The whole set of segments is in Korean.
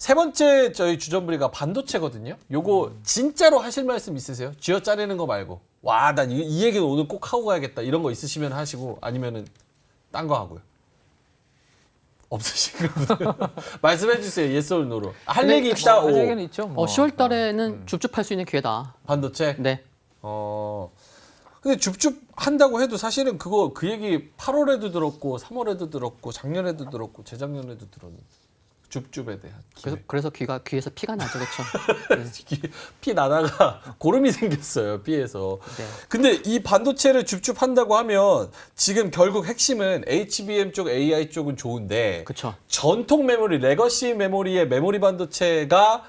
세 번째 저희 주전부리가 반도체거든요. 요거 음. 진짜로 하실 말씀 있으세요? 쥐어 짜내는 거 말고. 와, 난이 이 얘기는 오늘 꼭 하고 가야겠다. 이런 거 있으시면 하시고 아니면은 딴 거 하고요. 없으신 분들 말씀해 주세요. 예스 올 노로. 할 근데 얘기 있다. 할 오. 얘기는 있죠. 뭐. 어, 10월 달에는 줍줍할 수 있는 기회다. 반도체. 네. 어. 근데 줍줍 한다고 해도 사실은 그거 그 얘기 8월에도 들었고 3월에도 들었고 작년에도 들었고 재작년에도 들었는데 줍줍에 대한 그래서 기회. 그래서 귀가 귀에서 피가 나죠, 그렇죠? 피, 피 나다가 고름이 생겼어요 피에서. 네. 근데 이 반도체를 줍줍 한다고 하면 지금 결국 핵심은 HBM 쪽 AI 쪽은 좋은데 그렇죠. 전통 메모리 레거시 메모리의 메모리 반도체가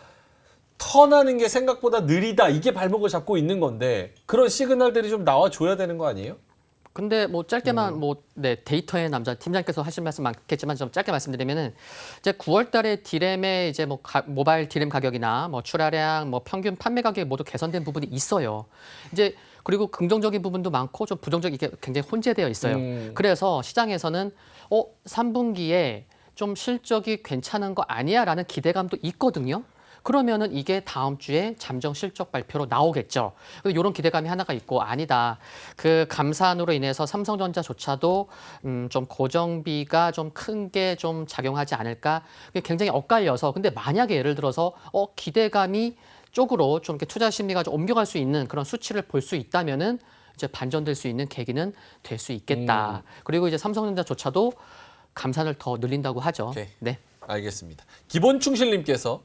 턴하는 게 생각보다 느리다 이게 발목을 잡고 있는 건데 그런 시그널들이 좀 나와줘야 되는 거 아니에요? 근데 뭐 짧게만 뭐네 데이터의 남자 팀장께서 하실 말씀 많겠지만 좀 짧게 말씀드리면은 이제 9월달에 디램의 이제 뭐 가- 모바일 디램 가격이나 뭐 출하량, 뭐 평균 판매 가격이 모두 개선된 부분이 있어요. 이제 그리고 긍정적인 부분도 많고 좀 부정적인 게 굉장히 혼재되어 있어요. 음. 그래서 시장에서는 어 3분기에 좀 실적이 괜찮은 거 아니야라는 기대감도 있거든요. 그러면은 이게 다음 주에 잠정 실적 발표로 나오겠죠. 이런 기대감이 하나가 있고 아니다. 그 감산으로 인해서 삼성전자조차도 음, 좀 고정비가 좀 큰 게 좀 작용하지 않을까. 굉장히 엇갈려서 근데 만약에 예를 들어서 어 기대감이 쪽으로 좀 이렇게 투자 심리가 좀 옮겨갈 수 있는 그런 수치를 볼 수 있다면은 이제 반전될 수 있는 계기는 될 수 있겠다. 그리고 이제 삼성전자조차도 감산을 더 늘린다고 하죠. 오케이. 네. 알겠습니다. 기본 충실님께서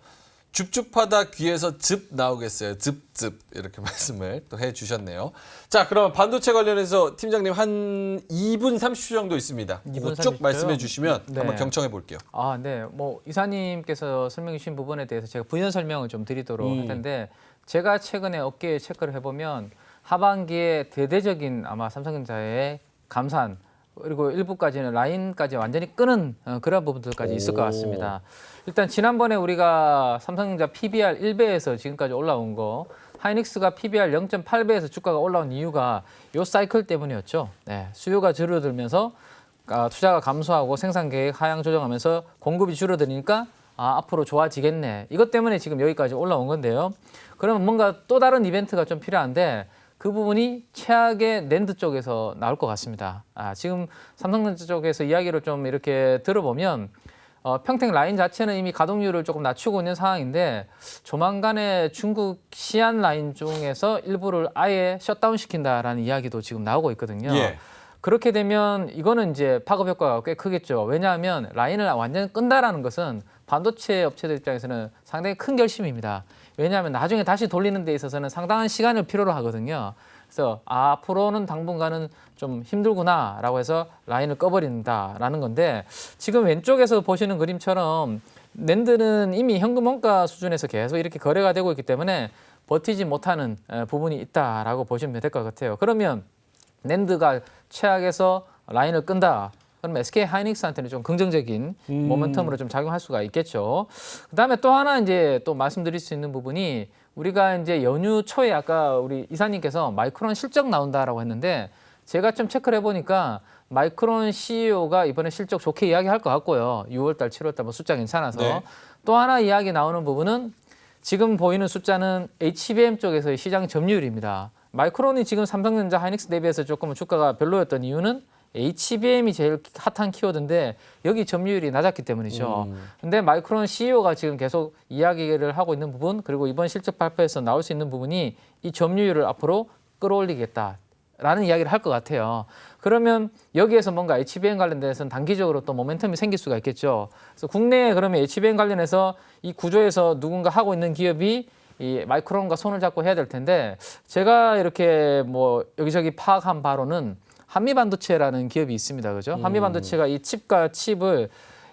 줍줍하다 귀에서 즙 나오겠어요. 즙즙 이렇게 말씀을 또 해주셨네요. 자, 그럼 반도체 관련해서 팀장님 한 2분 30초 정도 있습니다. 2분 그거 쭉 30초 요? 말씀해 주시면 네. 한번 경청해 볼게요. 아, 네. 뭐 이사님께서 설명해 주신 부분에 대해서 제가 부연 설명을 좀 드리도록 음. 할 텐데 제가 최근에 업계 체크를 해보면 하반기에 대대적인 아마 삼성전자의 감산 그리고 일부까지는 라인까지 완전히 끄는 어, 그런 부분들까지 있을 것 오. 같습니다. 일단 지난번에 우리가 삼성전자 PBR 1배에서 지금까지 올라온 거 하이닉스가 PBR 0.8배에서 주가가 올라온 이유가 요 사이클 때문이었죠. 네, 수요가 줄어들면서 아, 투자가 감소하고 생산 계획 하향 조정하면서 공급이 줄어드니까 아, 앞으로 좋아지겠네. 이것 때문에 지금 여기까지 올라온 건데요. 그러면 뭔가 또 다른 이벤트가 좀 필요한데 그 부분이 최악의 랜드 쪽에서 나올 것 같습니다. 아, 지금 삼성전자 쪽에서 이야기를 좀 이렇게 들어보면 어, 평택 라인 자체는 이미 가동률을 조금 낮추고 있는 상황인데 조만간에 중국 시안 라인 중에서 일부를 아예 셧다운 시킨다라는 이야기도 지금 나오고 있거든요. 예. 그렇게 되면 이거는 이제 파급 효과가 꽤 크겠죠. 왜냐하면 라인을 완전히 끈다라는 것은 반도체 업체들 입장에서는 상당히 큰 결심입니다. 왜냐하면 나중에 다시 돌리는 데 있어서는 상당한 시간을 필요로 하거든요. 그래서 아, 앞으로는 당분간은 좀 힘들구나라고 해서 라인을 꺼버린다라는 건데 지금 왼쪽에서 보시는 그림처럼 랜드는 이미 현금 원가 수준에서 계속 이렇게 거래가 되고 있기 때문에 버티지 못하는 에, 부분이 있다라고 보시면 될 것 같아요. 그러면 랜드가 최악에서 라인을 끈다. 그럼 SK 하이닉스한테는 좀 긍정적인 음. 모멘텀으로 좀 작용할 수가 있겠죠. 그다음에 또 하나 이제 또 말씀드릴 수 있는 부분이 우리가 이제 연휴 초에 아까 우리 이사님께서 마이크론 실적 나온다라고 했는데 제가 좀 체크를 해보니까 마이크론 CEO가 이번에 실적 좋게 이야기할 것 같고요. 6월달, 7월달 뭐 숫자 괜찮아서 네. 또 하나 이야기 나오는 부분은 지금 보이는 숫자는 HBM 쪽에서의 시장 점유율입니다. 마이크론이 지금 삼성전자 하이닉스 대비해서 조금 주가가 별로였던 이유는 HBM이 제일 핫한 키워드인데 여기 점유율이 낮았기 때문이죠. 음. 근데 마이크론 CEO가 지금 계속 이야기를 하고 있는 부분 그리고 이번 실적 발표에서 나올 수 있는 부분이 이 점유율을 앞으로 끌어올리겠다 라는 이야기를 할 것 같아요. 그러면 여기에서 뭔가 HBM 관련돼서는 단기적으로 또 모멘텀이 생길 수가 있겠죠. 그래서 국내에 그러면 HBM 관련해서 이 구조에서 누군가 하고 있는 기업이 이 마이크론과 손을 잡고 해야 될 텐데 제가 이렇게 뭐 여기저기 파악한 바로는 한미반도체라는 기업이 있습니다. 그죠? 한미반도체가 이 칩과 칩을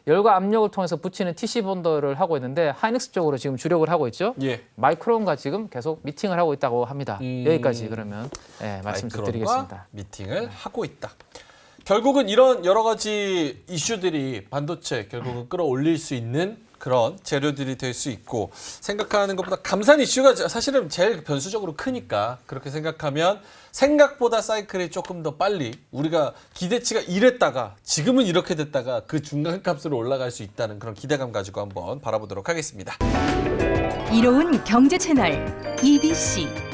열과 압력을 통해서 붙이는 TC 본더를 하고 있는데 하이닉스 쪽으로 지금 주력을 하고 있죠. 예. 마이크론과 지금 계속 미팅을 하고 있다고 합니다. 음. 여기까지 그러면 네, 말씀 좀 마이크론과 드리겠습니다. 미팅을 하고 있다. 결국은 이런 여러 가지 이슈들이 반도체 결국은 끌어올릴 수 있는 그런 재료들이 될 수 있고 생각하는 것보다 감산 이슈가 사실은 제일 변수적으로 크니까 그렇게 생각하면 생각보다 사이클이 조금 더 빨리 우리가 기대치가 이랬다가 지금은 이렇게 됐다가 그 중간 값으로 올라갈 수 있다는 그런 기대감 가지고 한번 바라보도록 하겠습니다. 이로운 경제 채널 EBC